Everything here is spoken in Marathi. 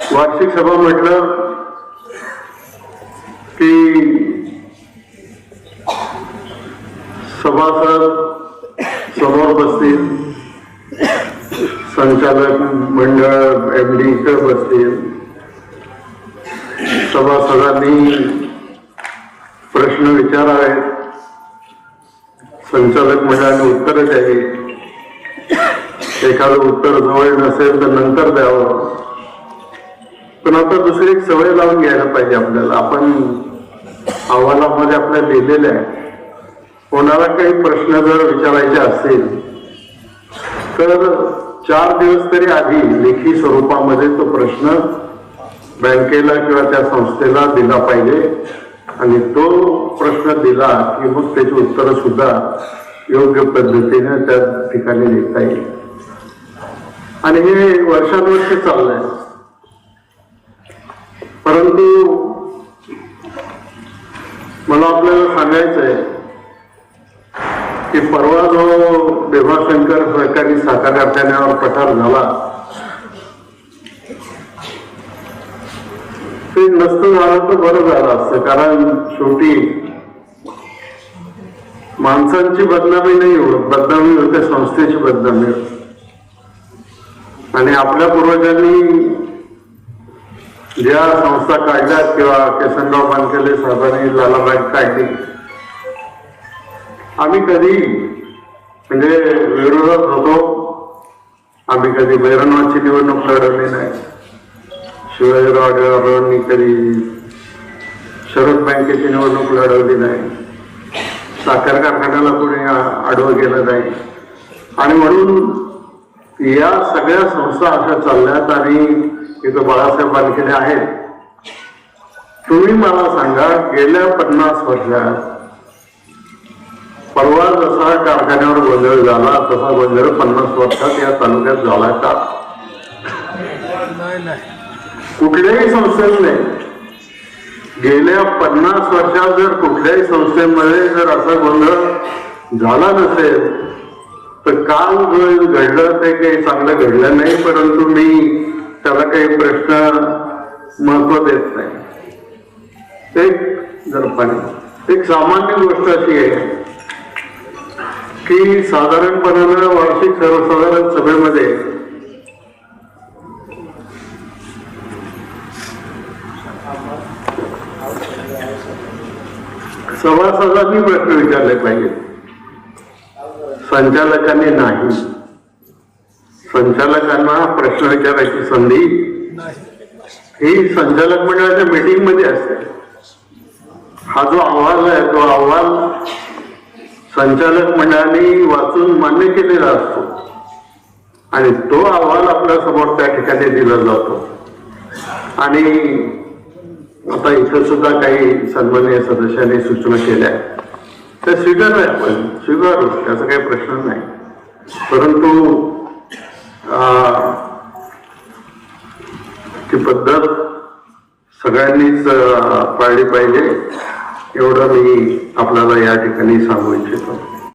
वार्षिक सभा म्हटलं की सभासद समोर बसतील संचालक मंडळ एम डी इकडे बसतील. सभासदांनी प्रश्न विचारावेत संचालक मंडळाने उत्तर द्यावी. एखादं उत्तर जवळ नसेल तर नंतर द्यावं. पण आता दुसरी एक सवय लावून घ्यायला पाहिजे आपल्याला. आपण अहवालामध्ये आपल्या लिहिलेल्या आहे कोणाला काही प्रश्न जर विचारायचे असतील तर चार दिवस तरी आधी लेखी स्वरूपामध्ये तो प्रश्न बँकेला किंवा त्या संस्थेला दिला पाहिजे. आणि तो प्रश्न दिला की मग त्याची उत्तरं सुद्धा योग्य पद्धतीने त्या ठिकाणी लिहिता येईल. आणि हे वर्षानुवर्ष चाललंय. परंतु मला आपल्याला सांगायचंय की परवा जो देवाशंकर सहकारी साखर कारखान्यावर पठार झाला ते नसत झालं तर बरं झालं असतं कारण शेवटी माणसांची बदनामी नाही होत बदनामी होते संस्थेची बदनामी होते. आणि आपल्या पूर्वजांनी ज्या संस्था काढल्यात किंवा केसनराव बांधकेले साहेबांनी लालाबाई काढली आम्ही कधी म्हणजे विरोधात होतो आम्ही कधी बैरणवाची निवडणूक लढवली नाही. शिवाजीराव आढळरावांनी कधी शरद बँकेची निवडणूक लढवली नाही. साखर कारखान्याला कोणी आढळ आडवं गेलं नाही. आणि म्हणून या सगळ्या संस्था अशा चालल्यात आणि इथं बाळासाहेब बालकेले आहेत तुम्ही मला सांगा गेल्या पन्नास वर्षात परवा जसा कारखान्यावर गोंधळ झाला तसा गोंधळ पन्नास वर्षात या तालुक्यात झाला का? कुठल्याही संस्थेने गेल्या पन्नास वर्षात जर कुठल्याही संस्थेमध्ये जर असा गोंधळ झाला नसेल तर काल जो घडलं ते काही चांगलं घडलं नाही परंतु मी त्याला काही प्रश्न महत्त्व देत नाही. एक जर एक सामान्य गोष्ट अशी आहे की साधारणपणानं वार्षिक सर्वसाधारण सभेमध्ये सभासदांनी प्रश्न विचारले पाहिजे संचालकांनी नाही. संचालकांना प्रश्न विचारायची संधी ही संचालक मंडळाच्या मीटिंगमध्ये असते. हा जो अहवाल आहे तो अहवाल संचालक मंडळाने वाचून मान्य केलेला असतो. आणि तो अहवाल आपल्यासमोर त्या ठिकाणी दिला जातो. आणि आता इथं सुद्धा काही सन्मान्य सदस्यांनी सूचना केल्या. आहेत. त्या स्वीकारल्या आपण स्वीकारू त्याचा काही प्रश्न नाही. परंतु ती पद्धत सगळ्यांनीच पाळली पाहिजे. एवढं मी आपल्याला या ठिकाणी सांगू इच्छितो.